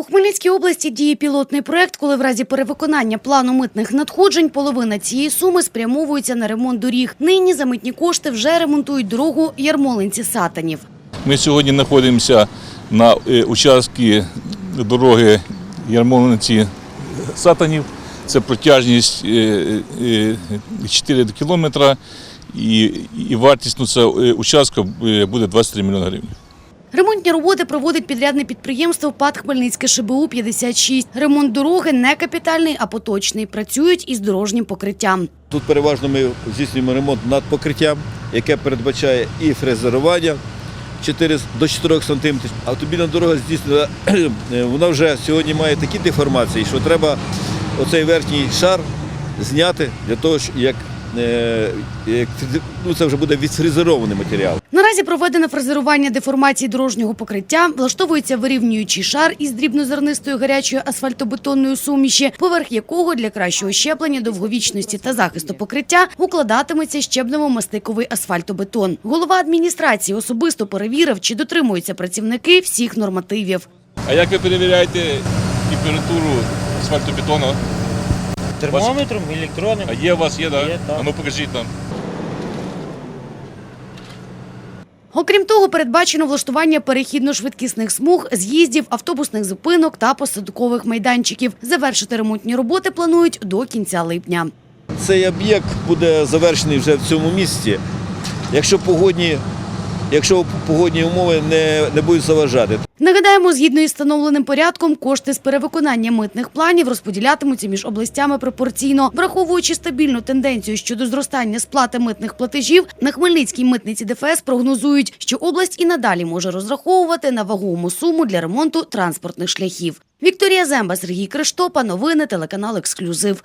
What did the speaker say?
У Хмельницькій області діє пілотний проект, коли в разі перевиконання плану митних надходжень половина цієї суми спрямовується на ремонт доріг. Нині за митні кошти вже ремонтують дорогу Ярмолинці-Сатанів. Ми сьогодні знаходимося на е, участку дороги Ярмолинці Сатанів. Це протяжність е, е, 4 кілометра і, вартість ну, цього е, участку е, буде 23 мільйони гривень. Ремонтні роботи проводить підрядне підприємство ПАД Хмельницьке ШБУ 56. Ремонт дороги не капітальний, а поточний. Працюють із дорожнім покриттям. Тут переважно ми здійснюємо ремонт над покриттям, яке передбачає і фрезерування 4, до 4 см. Автомобільна дорога здійснена, вона вже сьогодні має такі деформації, що треба оцей верхній шар зняти для того, як ну, це вже буде відфрезерований матеріал. Наразі проведено фрезерування деформації дорожнього покриття, влаштовується вирівнюючий шар із дрібнозернистої гарячої асфальтобетонної суміші, поверх якого для кращого щеплення довговічності та захисту покриття укладатиметься щебнево-мастиковий асфальтобетон. Голова адміністрації особисто перевірив, чи дотримуються працівники всіх нормативів. А як ви перевіряєте температуру асфальтобетону? Термометром, електронним. А є у вас, є, да? Є, так. А ну покажіть нам. Окрім того, передбачено влаштування перехідно-швидкісних смуг, з'їздів, автобусних зупинок та посадкових майданчиків. Завершити ремонтні роботи планують до кінця липня. Цей об'єкт буде завершений вже в цьому місці, якщо погодні, якщо погодні умови не, не будуть заважати. Нагадаємо, згідно із встановленим порядком, кошти з перевиконання митних планів розподілятимуться між областями пропорційно, враховуючи стабільну тенденцію щодо зростання сплати митних платежів. На Хмельницькій митниці ДФС прогнозують, що область і надалі може розраховувати на вагому суму для ремонту транспортних шляхів. Вікторія Земба, Сергій Криштопа. Новини телеканал Ексклюзив.